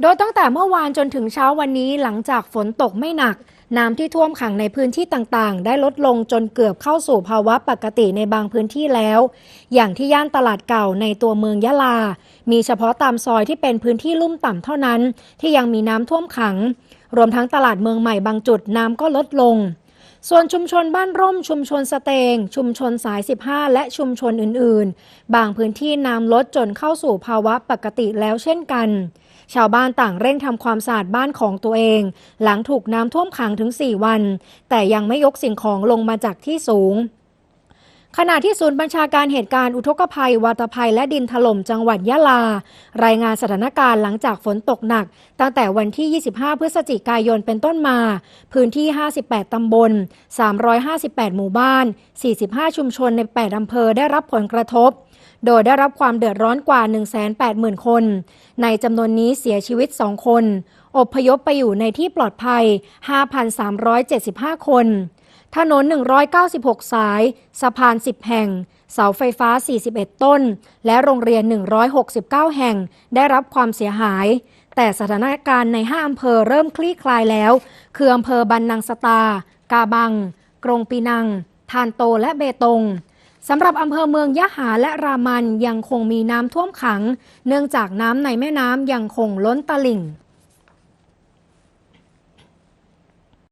โดยตั้งแต่เมื่อวานจนถึงเช้าวันนี้หลังจากฝนตกไม่หนัก น้ำที่ท่วมขังในพื้นที่ต่างๆ ได้ลดลงจนเกือบเข้าสู่ภาวะปกติในบางพื้นที่แล้ว อย่างที่ย่านตลาดเก่าในตัวเมืองยะลา มีเฉพาะตามซอยที่เป็นพื้นที่ลุ่มต่ำเท่านั้น ที่ยังมีน้ำท่วมขัง รวมทั้งตลาดเมืองใหม่บางจุดน้ำก็ลดลง ส่วนชุมชนบ้านร่ม ชุมชนสเตง ชุมชนสาย 15 และชุมชนอื่นๆ บางพื้นที่น้ำลดจนเข้าสู่ภาวะปกติแล้วเช่นกัน ชาวบ้านต่างเร่งทำความสะอาดบ้านของตัวเอง หลังถูกน้ำท่วมขังถึง 4 วัน แต่ยังไม่ยกสิ่งของลงมาจากที่สูง ขณะที่ศูนย์บัญชาการเหตุการณ์อุทกภัย วาตภัย และดินถล่มจังหวัดยะลา รายงานสถานการณ์หลังจากฝนตกหนัก ตั้งแต่วันที่ 25 พฤศจิกายนเป็นต้นมา พื้นที่ 58 ตำบล 358 หมู่บ้าน 45 ชุมชนใน 8 อำเภอได้รับผลกระทบ โดยได้รับความเดือดร้อนกว่า 180,000 คน ในจำนวนนี้เสียชีวิต 2 คน อบพยพไปอยู่ในที่ปลอดภัย 5,375 คน ถนน 196 สาย สะพาน 10 แห่ง เสาไฟฟ้า 41 ต้น และโรงเรียน 169 แห่ง ได้รับความเสียหาย แต่สถานการณ์ใน 5 อำเภอเริ่มคลี่คลายแล้ว คืออำเภอบันนังสตา กาบัง กรงปีนัง ทานโตและเบตงสำหรับอำเภอเมืองยะหาและรามันยังคงมีน้ำท่วมขัง เนื่องจากน้ำในแม่น้ำยังคงล้นตลิ่ง